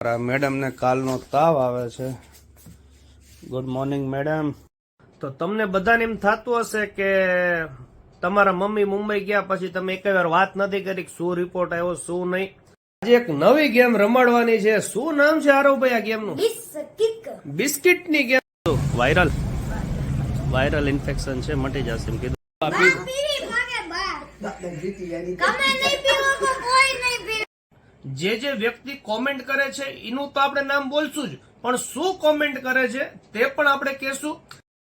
મારા મેડમને કાલનો તાવ આવે છે. ગુડ મોર્નિંગ મેડમ તો તમને બધાને એમ થતું હશે કે તમારા મમ્મી મુંબઈ ગયા પછી તમે એક વાર વાત નથી કરી શું રિપોર્ટ આવ્યો શું નહીં? આજે એક નવી ગેમ રમાડવાની છે. શું નામ છે આરવભાઈ આ ગેમનું બિસ્કિટ. બિસ્કિટની ગેમ વાયરલ. વાયરલ ઇન્ફેક્શન છે મટી જશે એમ કીધું આપી પીરી ભાગે બાર તમે નહીં પીવો તો કોઈ નહીં પીવે જે જે વ્યક્તિ કોમેન્ટ કરે છે એનું તો આપણે નામ બોલશું જ. પણ શું કોમેન્ટ કરે છે તે પણ આપણે કહેશું.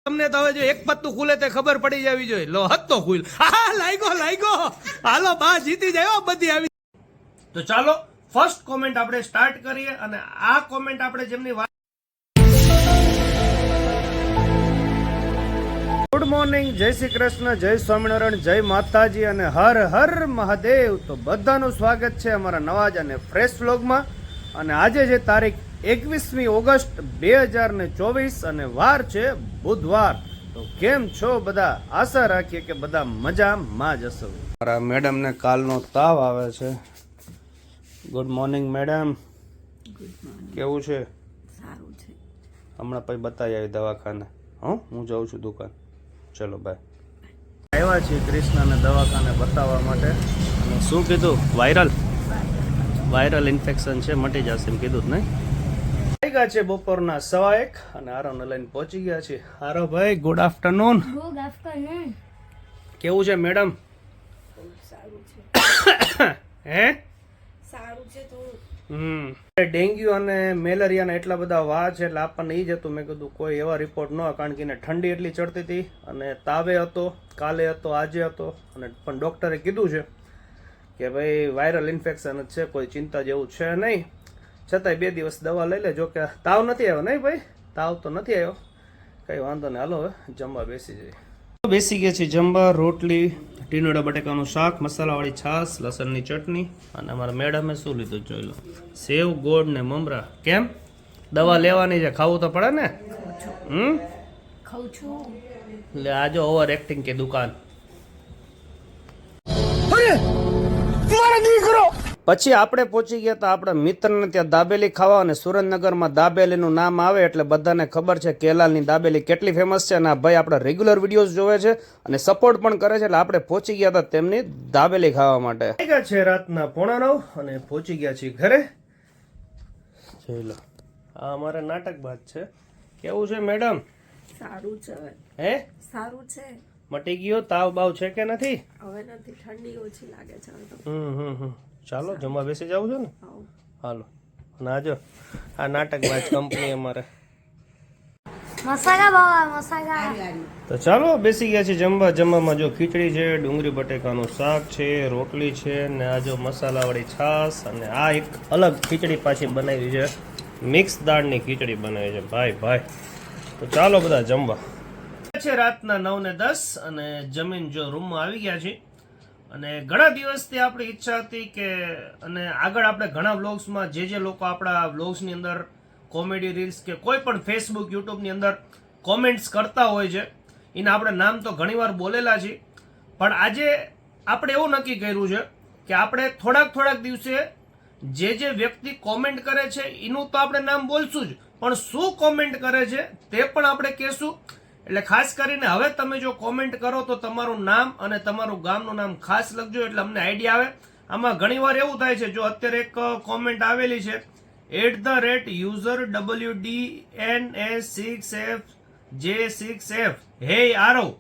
તમને તો હવે જો એક પત્તું ખુલે તે ખબર પડી જવી જોઈએ. લો હતો ખુલ. હા લાગ્યો લાગ્યો. હાલો બા જીતી જાય બધી આવી. તો ચાલો ફર્સ્ટ કોમેન્ટ આપણે સ્ટાર્ટ કરીએ અને આ કોમેન્ટ આપણે જેમની વાત ગુડ મોર્નિંગ જય શ્રી કૃષ્ણ જય સ્વામિનારાયણ જય માતાજી અને હર હર મહાદેવ. તો બધાનું સ્વાગત છે અમારા નવા જ અને ફ્રેશ વ્લોગમાં અને આજે છે તારીખ એકવીસમી ઓગસ્ટ બે હજાર ને ચોવીસ અને વાર છે બુધવાર. તો કેમ છો બધા? આશા રાખીએ કે બધા મજામાં જ હશો. મારા મેડમને કાલનો તાવ આવે છે. ગુડ મોર્નિંગ મેડમ કેવું છે? સારું છે. હમણાં પછી બતાવી આવી દવાખાને. હં હું જાઉં છું દુકાન. ચલો બાય આવ્યા છીએ કૃષ્ણને દવાખાને બતાવવા માટે. અને શું કીધું? વાયરલ. વાયરલ ઇન્ફેક્શન છે મટી જશે એમ કીધું જ નહીં. આવી ગયા છે બપોરના સવા એક અને આરોને લઈને પહોંચી ગયા છે આરો ભાઈ ગુડ આફ્ટરનૂન ગુડ આફ્ટરનૂન કેવું છે મેડમ સારું છે. હે? સારું છે તો હમ ડેન્ગ્યુ અને મેલેરિયાના એટલા બધા વા છે એટલે આપણને એ જ હતું. મેં કીધું કોઈ એવા રિપોર્ટ ન કારણ કે એને ઠંડી એટલી ચડતી હતી અને તાવે હતો, કાલે હતો, આજે હતો. અને પણ ડૉક્ટરે કીધું છે કે ભાઈ વાયરલ ઇન્ફેક્શન જ છે, કોઈ ચિંતા જેવું છે નહીં. છતાંય બે દિવસ દવા લઈ લેજો. કે તાવ નથી આવ્યો નહીં ભાઈ? તાવ તો નથી આવ્યો. કંઈ વાંધો નહીં. હાલો હવે જમવા બેસી જઈએ. બેસી ગયા છીએ જમવા, રોટલી ટીનોડા બટેકાનું શાક મસાલાવાળી છાશ લસણની ચટણી અને અમારા મેડમે શું લીધું જોઈ લો. સેવ ગોળ ને મમરા. કેમ? દવા લેવાની છે. ખાવું તો પડે ને? હમ? ખાઉં છું. એટલે આજો ઓવર એક્ટિંગ કે દુકાન. પછી આપણે પહોંચી ગયા હતા આપણા મિત્રને ત્યાં દાબેલી ખાવા અને સુરેન્દ્રનગરમાં દાબેલીનું નામ આવે એટલે બધાને ખબર છે કેલાલની દાબેલી કેટલી ફેમસ છે અને આ ભાઈ આપણા રેગ્યુલર વિડીયોઝ જોવે છે અને સપોર્ટ પણ કરે છે એટલે આપણે પહોંચી ગયા હતા તેમની દાબેલી ખાવા માટે. ગયા છે રાતના પોણા નવ અને પહોંચી ગયા છીએ ઘરે. જોઈ લો. આ અમારે નાટક બાદ છે. કેવું છે મેડમ સારું છે. હે? સારું છે. મટી ગયો? તાવ બાવ છે કે નથી? હવે નથી ઠંડી ઓછી લાગે છે હમ હમ હમ. ચાલો જમવા બેસી જવું છે ને? હાલો. અને આજો આ નાટક બાજ કંપની અમારે. તો ચાલો બેસી ગયા છે જમવા. જમવામાં જો ખીચડી છે ડુંગળી બટેકાનું શાક છે રોટલી છે ને આ જો મસાલાવાળી છાશ અને આ એક અલગ ખીચડી પાછી બનાવી છે. મિક્સ દાળની ખીચડી બનાવી છે. ભાઈ ભાઈ. તો ચાલો બધા જમવા. છે રાતના નવ ને દસ અને જમીન જો રૂમમાં આવી ગયા છે અને ઘણા દિવસથી આપણી ઈચ્છા હતી કે, અને આગળ આપણે ઘણા વ્લોગ્સમાં જે જે લોકો આપણા વ્લોગ્સની અંદર કોમેડી રીલ્સ કે કોઈ પણ ફેસબુક યુટ્યુબની અંદર કોમેન્ટ્સ કરતા હોય છે, એના આપણે નામ તો ઘણીવાર બોલેલા છે પણ આજે આપણે એવું નક્કી કર્યું છે કે આપણે થોડાક થોડાક દિવસે જે જે વ્યક્તિ કોમેન્ટ કરે છે, એનું તો આપણે નામ બોલશું જ, પણ શું કોમેન્ટ કરે છે તે પણ આપણે કહેશું એટલે ખાસ કરીને હવે તમે જો કોમેન્ટ કરો તો તમારું નામ અને તમારું ગામનું નામ ખાસ લખજો એટલે અમને આઈડિયા આવે. આમાં ઘણીવાર એવું થાય છે, જો અત્યારે એક કોમેન્ટ આવેલી છે at the rate user W D N A six F J six F હે આરવ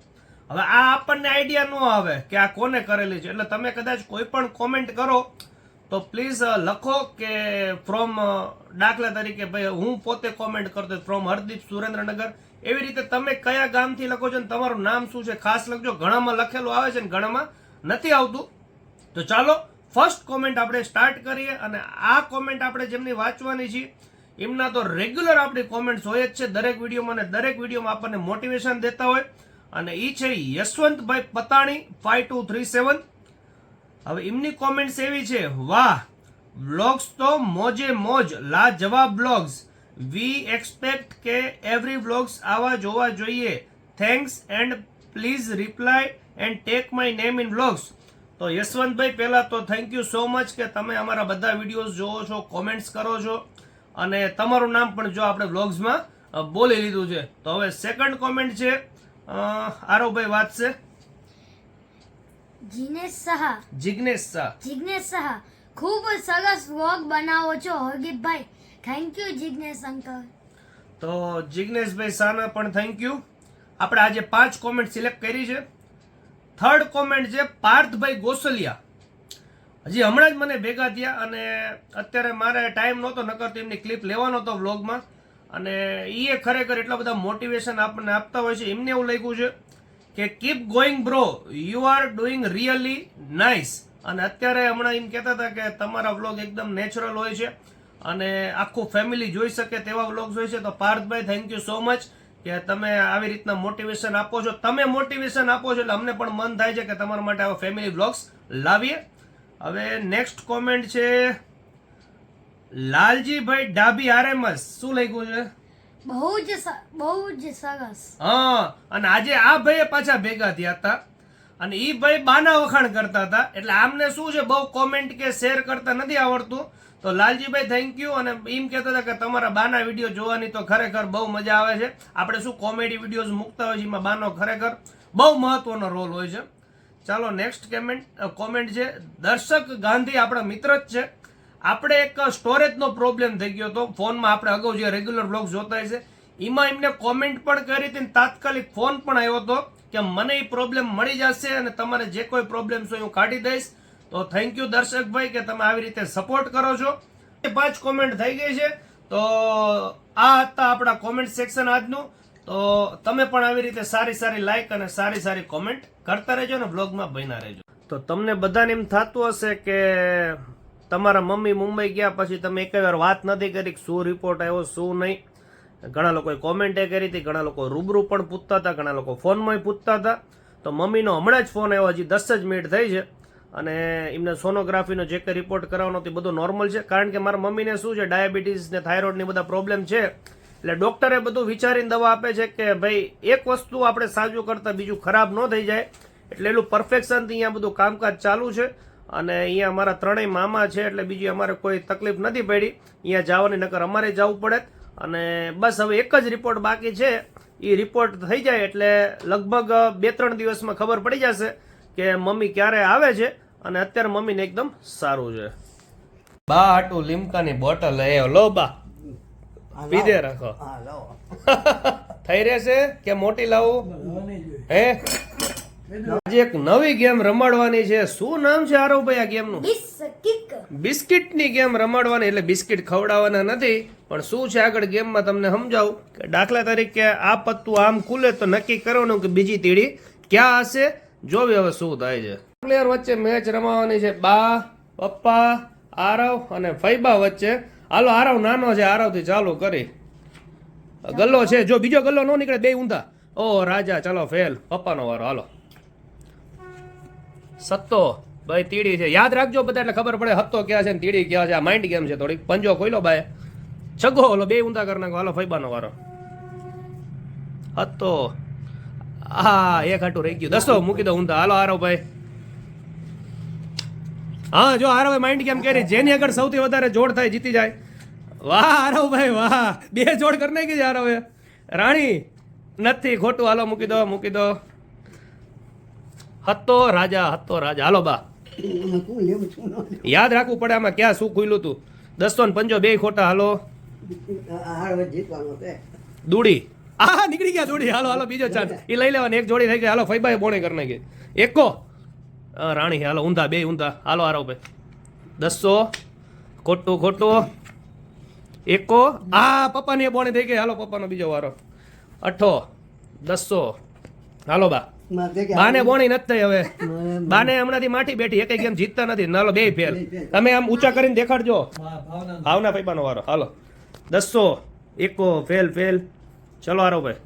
હવે આ આપણને આઈડિયા ન આવે કે આ કોને કરેલી છે. એટલે તમે કદાચ કોઈ પણ કોમેન્ટ કરો તો પ્લીઝ લખો કે ફ્રોમ દાખલા તરીકે ભાઈ, હું પોતે કોમેન્ટ કરતો ફ્રોમ હરદીપ સુરેન્દ્રનગર. એવી રીતે તમે કયા ગામથી લખો છો ને તમારું નામ શું છે? ખાસ લખજો. ઘણામાં લખેલું આવે છે ને ઘણામાં નથી આવતું. તો ચાલો ફર્સ્ટ કોમેન્ટ આપણે સ્ટાર્ટ કરીએ અને આ કોમેન્ટ આપણે જેમની વાંચવાની છે, એમના તો રેગ્યુલર આપણી કોમેન્ટ્સ હોય જ છે. દરેક વિડીયોમાં અને દરેક વિડીયોમાં આપણને મોટિવેશન દેતા હોય. અને એ છે Yashwantbhai Patani five two three seven હવે એમની કોમેન્ટ્સ એવી છે, વાહ વ્લોગ્સ તો મોજે મોજ, લાજવાબ બ્લોગ્સ વી એક્સપેક્ટ કે એવરી વ્લોગ્સ આવા જોવા જોઈએ. Thanks and please reply and take my name in vlogs તો યશવંતભાઈ પહેલાં તો થેન્ક યુ સો મચ કે તમે અમારા બધા વિડીયોઝ જોવો છો કોમેન્ટ્સ કરો છો. અને તમારું નામ પણ જો આપણે વ્લોગ્સમાં બોલી લીધું છે. તો હવે સેકન્ડ કોમેન્ટ છે આરોભાઈ વાંચશે વાત છે. જીનેશ સહા. જિગ્નેશ શાહ જિગ્નેશ સહા ખૂબ સરસ વ્લોગ બનાવો છો હરદીપભાઈ. થેન્ક યુ જિગ્નેશ અંકલ તો જિગ્નેશભાઈ શાહના પણ થેન્ક યુ આપણે આજે પાંચ કોમેન્ટ સિલેક્ટ કરી છે. થર્ડ કોમેન્ટ છે પાર્થભાઈ ગોસલિયા. હજી હમણાં જ મને ભેગા થયા અને અત્યારે મારે ટાઈમ નહોતો, નકર એમની ક્લિપ લેવાનો હતો વ્લોગમાં અને એ ખરેખર એટલા બધા મોટિવેશન આપણને આપતા હોય છે. એમને એવું લખ્યું છે કે keep going bro you are doing really nice અને અત્યારે હમણાં એમ કહેતા હતા કે તમારા વ્લોગ એકદમ નેચરલ હોય છે. અને આખું ફેમિલી જોઈ શકે તેવા વ્લોગ્સ હોય છે તો Parthbhai thank you so much કે તમે આવી રીતના મોટિવેશન આપો છો. તમે મોટિવેશન આપો છો એટલે અમને પણ મન થાય છે કે તમારા માટે આવા ફેમિલી વ્લોગ્સ લાવીએ. હવે નેક્સ્ટ કોમેન્ટ છે લાલજીભાઈ ડાબી આરએમએસ. શું લખ્યું છે? બહુ જ બહુ જ સરસ હા અને આજે આ ભાઈએ પાછા ભેગા થયા હતા. અને એ ભાઈ બાના વખાણ કરતા હતા. એટલે આમને શું છે બહુ કોમેન્ટ કે શેર કરતા નથી આવડતું. તો લાલજીભાઈ થેન્ક યુ અને એમ કહેતા હતા કે તમારા બાના વીડિયો જોવાની તો ખરેખર બહુ મજા આવે છે. આપણે શું કોમેડી વિડીયોઝ મૂકતા હોય છે, એમાં બાનો ખરેખર બહુ મહત્વનો રોલ હોય છે. ચાલો નેક્સ્ટ કમેન્ટ કોમેન્ટ છે, દર્શક ગાંધી આપણા મિત્ર જ છે. આપણે એક સ્ટોરેજનો પ્રોબ્લેમ થઈ ગયો હતો. ફોનમાં આપણે અગાઉ જે રેગ્યુલર બ્લોગ જોતા છે, એમાં એમને કોમેન્ટ પણ કરી હતી તાત્કાલિક ફોન પણ આવ્યો હતો કે મને એ પ્રોબ્લેમ મળી જશે અને તમારે જે કોઈ પ્રોબ્લેમ હોય હું કાઢી દઈશ. તો થેન્ક યુ દર્શકભાઈ કે તમે આવી રીતે સપોર્ટ કરો છો. પાંચ કોમેન્ટ થઈ ગઈ છે. તો આ હતા આપણા કોમેન્ટ સેક્શન આજનું. તો તમે પણ આવી રીતે સારી સારી લાઇક અને સારી સારી કોમેન્ટ કરતા રહેજો અને બ્લોગમાં બન્યા રહેજો. તો તમને બધાને એમ થતું હશે કે તમારા મમ્મી મુંબઈ ગયા પછી તમે એક વાર વાત નથી કરી શું રિપોર્ટ આવ્યો, શું નહીં. ઘણા લોકોએ કોમેન્ટે કરી હતી, ઘણા લોકો રૂબરૂ પણ પૂછતા હતા, ઘણા લોકો ફોનમાંય પૂછતા હતા. તો મમ્મીનો હમણાં જ ફોન આવ્યો, હજી દસ જ મિનિટ થઈ છે. અને એમને સોનોગ્રાફીનો જે કંઈ રિપોર્ટ કરાવવાનો તે બધું નોર્મલ છે. કારણ કે મારા મમ્મીને શું છે ડાયાબિટીસ ને થાઇરોઇડની બધા પ્રોબ્લેમ છે. એટલે ડોક્ટરે બધું વિચારીને દવા આપે છે કે ભાઈ, એક વસ્તુ આપણે સાજું કરતાં બીજું ખરાબ ન થઈ જાય. એટલે એટલું પરફેક્શનથી અહીંયા બધું કામકાજ ચાલુ છે. અને અહીંયા અમારા ત્રણેય મામા છે, એટલે બીજી અમારે કોઈ તકલીફ નથી પડી. અહીંયા જવાની, નકર અમારે જવું પડે. અને બસ હવે એક જ રિપોર્ટ બાકી છે. એ રિપોર્ટ થઈ જાય એટલે લગભગ બે ત્રણ દિવસમાં ખબર પડી જશે. કે મમ્મી ક્યારે આવે છે અને અત્યારે મમ્મીને એકદમ સારું છે. બા આટું લીમકાની બોટલ એ લો બા. પીધે રાખો. થઈ રહેશે કે મોટી લાવું? હે? આજે એક નવી ગેમ રમાડવાની છે. શું નામ છે આરવભાઈ આ ગેમનું? નું કિક બિસ્કિટની ગેમ રમાડવાની એટલે બિસ્કિટ ખવડાવવાના નથી. પણ શું છે આગળ ગેમમાં તમને સમજાવું? કે દાખલા તરીકે આ પત્તું આમ ખુલે તો નક્કી કરવાનું કે બીજી તીડી ક્યાં હશે? જોવી હવે શું થાય છે. પ્લેયર વચ્ચે મેચ રમાવાની છે બા, પપ્પા, આરવ અને ફૈબા વચ્ચે. હાલો, આરવ નાનો છે, આરવથી ચાલુ કરી. ગલ્લો છે, જો બીજો ગલ્લો ન નીકળે, બે ઊંધા. ઓ રાજા, ચાલો ફેલ પપ્પાનો વારો, હાલો. સત્તો, ભાઈ, તીડી છે. યાદ રાખજો બધા, એટલે ખબર પડે હત્તો ક્યાં છે ને તીડી ક્યાં છે. આ માઇન્ડ ગેમ છે થોડીક. પંજો ખોઈલો ભાઈ છગો, ઓલો બે ઊંધા કરી નાખો. હાલો, ફૈબાનો વારો. હત્તો. હા એક હાટું રહી ગયું. દસો મૂકી દો ઊંધા હાલો હારો ભાઈ હા જો હારો ભાઈ માઇન્ડ કેમ કરી? જેની આગળ સૌથી વધારે જોડ થાય જીતી જાય. વાહ હારો ભાઈ વાહ. બે જોડ કરી નાખી છે ભાઈ રાણી નથી ખોટું. હાલો મૂકી દો મૂકી દો. હતો રાજા હતો રાજા. હાલો બા. યાદ રાખવું પડે આમાં ક્યાં શું ખુલ્યું તું. દસો ને પંજો બે ખોટા. હાલો. દૂડી. આ નીકળી ગયા જોડી. હાલો હાલો બીજો ચાન્સ એ લઈ લેવાની. એક જોડી થઈ ગઈ. હાલો ફૈબાએ બોણે કરી નાખી. એકો રાણી હાલો ઊંધા બે ઊંધા. હાલો હારો ભાઈ. દસો. ખોટું ખોટું. એકો આ પપ્પાની એ બોણી થઈ ગઈ. હાલો પપ્પાનો બીજો વારો. અઠો. દસો. હાલો બા. બાને બોણી નથી થઈ હવે. બાને હમણાંથી માઠી બેઠી. એક ગેમ જીતતા નથી. નાલો બે ફેલ તમે આમ ઊંચા કરીને દેખાડજો. ભાવના. પૈપાનો વારો. હાલો. દસો. એકો ફેલ ફેલ. ચલો હારો ભાઈ.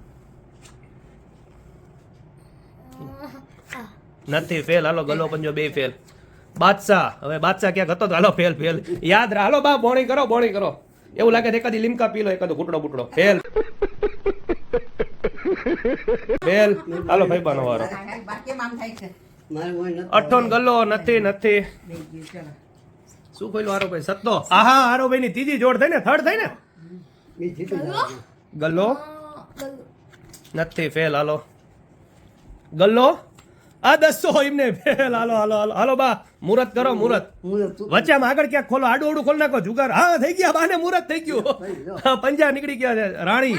નથી ફેલ હાલો ગલો પંજો બે ફેલ બાદશાહ હવે બાદશાહ ક્યાંક હતો તો હાલો ફેલ ફેલ યાદ રાખ હાલો બા બોણી કરો બોણી કરો. એવું લાગે એકાદી લીમકા પી લો એકાદો ઘૂંટડો બુટડો. ફેલ ફેલ હાલો ભાઈ બાનો વારો અઠોન ગલો ગલ્લો નથી નથી. શું ખોલ્યું હારો ભાઈ? સત્તો? આહા હારો ભાઈ ની ત્રીજી જોડ થઈ ને થર્ડ થઈ ને? ગલો? ગલ્લો? નથી ફેલ હાલો. ગલ્લો? આ દસો એમને ફેલ હાલો હાલો હાલો. હાલો બા મુરત કરો મુહૂર્ત હું તો તું- વચ્ચે આગળ ક્યાંક ખોલો આડું આડું ખોલ નાખો જુગાર. હા થઈ ગયા બાને મુરત થઈ ગયું. હા, પંજા નીકળી ગયા છે રાણી.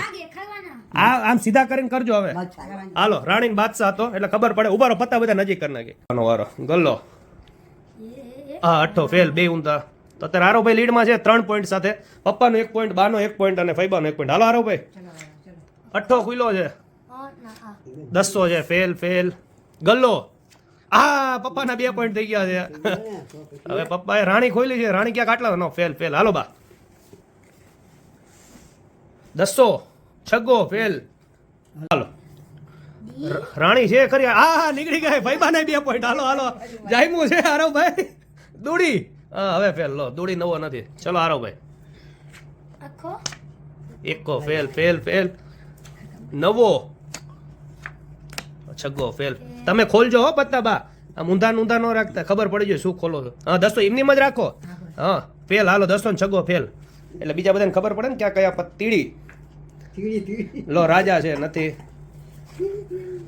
આ આમ સીધા કરીને કરજો હવે. હાલો રાણી ને બાદશાહ હતો એટલે ખબર પડે ઉભારો પત્તા બધા નજીક કરી નાખી. વારો. ગલ્લો. હા અઠ્ઠો ફેલ બે ઊંધા. તો અત્યારે આરોભાઈ લીડમાં છે ત્રણ પોઈન્ટ સાથે. પપ્પાનો એક પોઈન્ટ બાનો એક પોઈન્ટ અને ફૈબાનો એક પોઈન્ટ હાલો આરોભાઈ. અઠ્ઠો ખુલ્લો છે. દસો છે. Fail fail. ગલ્લો. આ પપ્પાના બે પોઈન્ટ થઈ ગયા છે. હવે પપ્પાએ રાણી ખોલી છે. રાણી ક્યાં કાટલા નો ફેલ ફેલ. હાલો બા. દસો છગ્ગો ફેલ. હાલો. રાણી છે ખરી. આ હા નીકળી ગયા ભાઈબાને બે પોઈન્ટ હાલો હાલો. જાયમું છે આરવ ભાઈ દોડી. હા હવે ફેલ. લો દોડી નવો નથી. ચલો હારો ભાઈ એકો ફેલ ફેલ ફેલ. નવો. છગ્ગો ફેલ તમે ખોલજો હો પત્તા બા આમ ઊંધા ને ઊંધા ન રાખતા ખબર પડી જાય શું ખોલો છો. હા દસો એમની જ રાખો. હા ફેલ હાલો દસો ને છગ્ગો ફેલ એટલે બીજા બધાને ખબર પડે ને ક્યાં કયા તીડી લો રાજા છે નથી.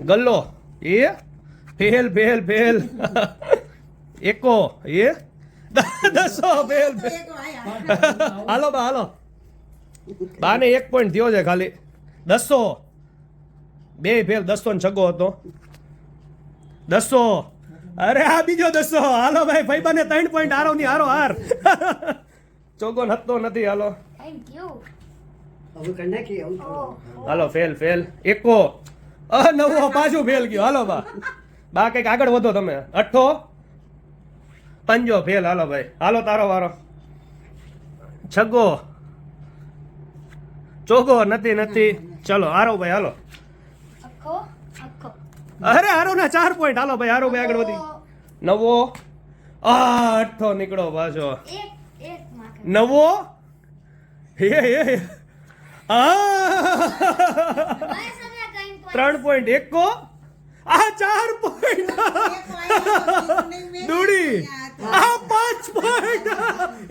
ગલ્લો. એ ફેલ ફેલ ફેલ એકો એ. દસો ફેલ ફેલ હાલો બા હાલો. બાને એક પોઈન્ટ થયો છે ખાલી. દસો. બે ફેલ દસો ને છગ્ગો હતો. દસો. અરે આ બીજો દસો. હાલો ભાઈ ભાઈબાને ત્રણ પોઈન્ટ હારો ની હારો. હાર ચોગો નતો નથી હાલો. હાલો ફેલ ફેલ. એકો. અ નવો પાછું ફેલ ગયો. હાલો બા. બા કંઈક આગળ વધો તમે. અઠ્ઠો. પંજો ફેલ. હાલો ભાઈ. હાલો તારો વારો. છગ્ગો ચોગો નથી નથી. ચલો હારો ભાઈ હાલો. અરે હારો ના ચાર પોઈન્ટ હાલો ભાઈ હારો ભાઈ આગળ વધી. નવો આઠો નીકળો પાછો. નવો? હે હે ત્રણ પોઈન્ટ એકો આ ચાર પોઈન્ટ દોડી. આ પાંચ પોઈન્ટ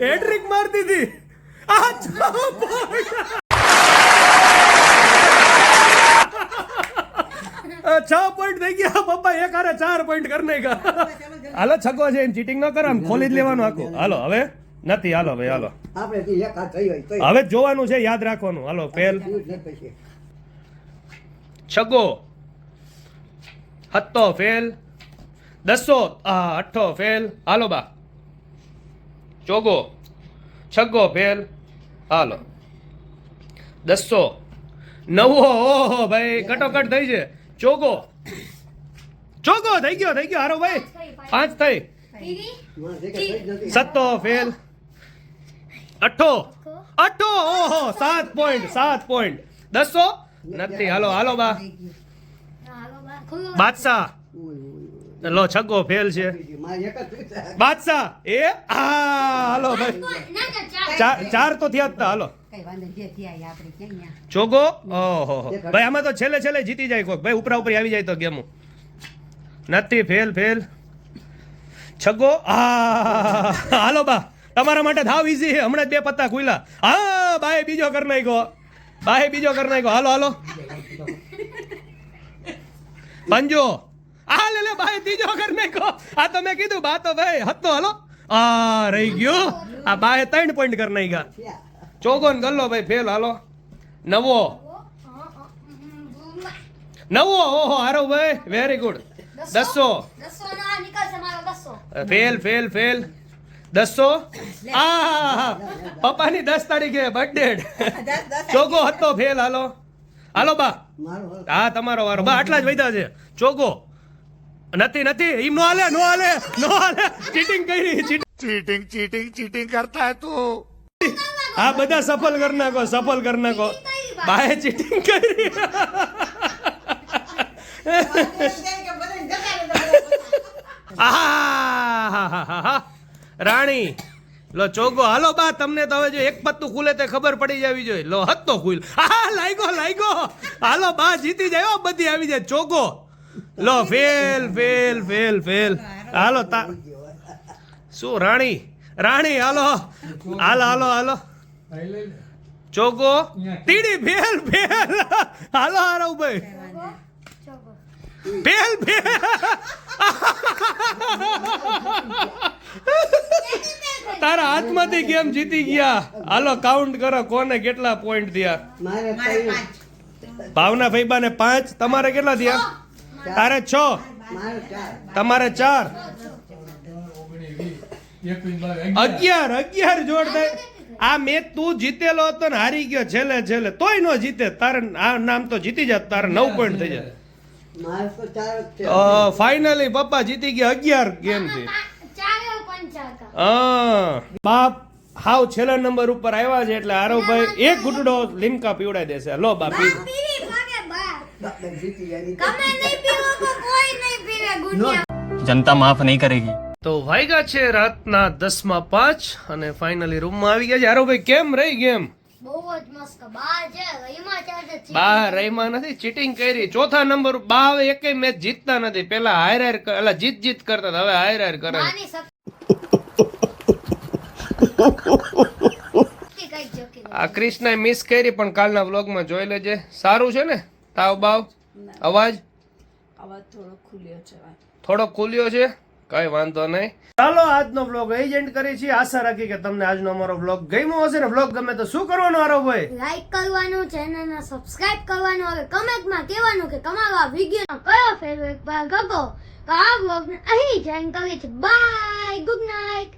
હેડ્રિક મારતી હતી. આ છ પોઈન્ટ છ પોઈન્ટ થઈ ગયા. પપ્પા એક હારે ચાર પોઈન્ટ કરી નાખ્યા. હાલો છગ્ગો છે એમ ચીટિંગ ન કરો ખોલી જ લેવાનું આખું. હાલો હવે? નથી હાલો ભાઈ હાલો. હવે જોવાનું છે યાદ રાખવાનું. હાલો ફેલ છગો. હત્તો ફેલ. દસો. અઠ્ઠો ફેલ. હાલો બા. ચોગો. છગ્ગો ફેલ. હાલો. દસો. નવો. ઓહો ભાઈ કટોકટ થઈ છે. ચોગો ચોગો થઈ ગયો થઈ ગયો. હારો ભાઈ. પાંચ થઈ. સત્તો ફેલ. અઠો અઠો ઓહો સાત પોઈન્ટ સાત પોઈન્ટ દસો? નથી હાલો હાલો બા. બાદશાહ. લો છગ્ગો ફેલ છે. બાદશાહ એ હા હાલો ભાઈ. ચાર તો થયા જ તા હાલો. ચોગો ઓહો ભાઈ આમાં તો છેલ્લે છેલ્લે જીતી જાય કોક. ભાઈ ઉપરા ઉપર આવી જાય તો ગેમો. નથી ફેલ ફેલ. છગો? આ હાલો બા. તમારા માટે ધાવ ઈઝી છે. હમણાં બે પત્તા ખુલ્લા. હા બાય બીજો કર નાખ્યો. બાય બીજો કર નાખ્યો. હાલો હાલો. પંજો. આ લે લે બાય ત્રીજો કર નાખ્યો. આ તો મેં કીધું બા તો ભાઈ હતો હાલો. આ રહી ગયો. આ બાય ત્રણ પોઈન્ટ કર નાખ્યા. ચોગોન ગલ્લો ભાઈ ફેલ હાલો. નવો. નવો ઓહો હારો ભાઈ very good દસો. Fail fail fail. દસો. પપ્પાની દસ તારીખે બર્થડે ચોગો હતો ફેલ હાલો. હાલો બા. હા તમારો વારો. બા આટલા જ વૈધા છે. ચોગો. નથી નથી. એમ નો હાલે નો હાલે નો હાલે. ચીટિંગ કરી ચીટિંગ ચીટિંગ ચીટિંગ કરતા તું. આ બધા સફળ કરી નાખો સફળ કરી નાખો. બાએ ચીટિંગ કરી. રાણી લો ચોગો હાલો બા તમને તો હવે જો એક પત્તું ખુલે તે ખબર પડી જવી જોઈએ. લો હતો ખુલ આ લાગ્યો લાગ્યો. હાલો બા જીતી જાય હો, બધી આવી જાય. ચોગો. લો ફેલ ફેલ ફેલ ફેલ. હાલો તા શું રાણી? રાણી હાલો. હાલો હાલો હાલો. ચોગો તીડી ભેલ ભેલ. હાલો આરવભાઈ ભેલ ભેલ. તારા હાથમાંથી ગેમ જીતી ગયા. હાલો કાઉન્ટ કરો કોને કેટલા પોઈન્ટ થયા. ભાવના ભાઈબા ને પાંચ. તમારે કેટલા થયા? તારે છ. તમારે ચાર. અગિયાર અગિયાર જોડ થાય. આ મેચ તું જીતેલો હતો ને હારી ગયો છેલ્લે છેલ્લે. તોય ન જીતે. તારે આ નામ તો જીતી જાત. તારે નવ પોઈન્ટ થઈ જાય. ફાઇનલી પપ્પા જીતી ગયા અગિયાર ગેમથી. બાપ હાવ છેલ્લા નંબર ઉપર આવ્યા છે એટલે આરવભાઈ એક ઘૂંટડો લીમકા પીવડાઈ દેશે. લો બાપ જનતા માફ નહીં પીવો તો વાયગા છે રાતના દસમાં પાંચ અને ફાઇનલી રૂમમાં આવી ગયા છે. હારો કેમ રહી ગેમ? બહાર રહીમાં નથી ચીટિંગ કરી. ચોથા નંબર બા હવે એકે મેચ જીતતા નથી. પેલા હાયર હાયર એટલે જીત જીત કરતા હવે હાયર હાયર કરે. આ ક્રિષ્નાએ મિસ કરી પણ કાલના વ્લોગમાં જોઈ લેજે. સારું છે ને? તાવ બાવ? અવાજ? અવાજ થોડો ખુલ્યો છે થોડો ખુલ્યો છે? કઈ વાંધો નહીં. ચાલો આજનો વ્લોગ એજન્ટ કરી છે છીએ. આશા રાખી કે તમને આજનો અમારો વ્લોગ ગમ્યો હશે ને વ્લોગ ગમે તો શું કરવાનું આરો ભાઈ લાઈક કરવાનું ચેનલને સબસ્ક્રાઇબ કરવાનું હવે કમેન્ટમાં કહેવાનું કે તમારો આ વિડીયોનો કયો ફેવરેટ ભાગ હતો. તો આ બ્લોગને અહીં જોઈન કરી છે બાય ગુડ નાઇટ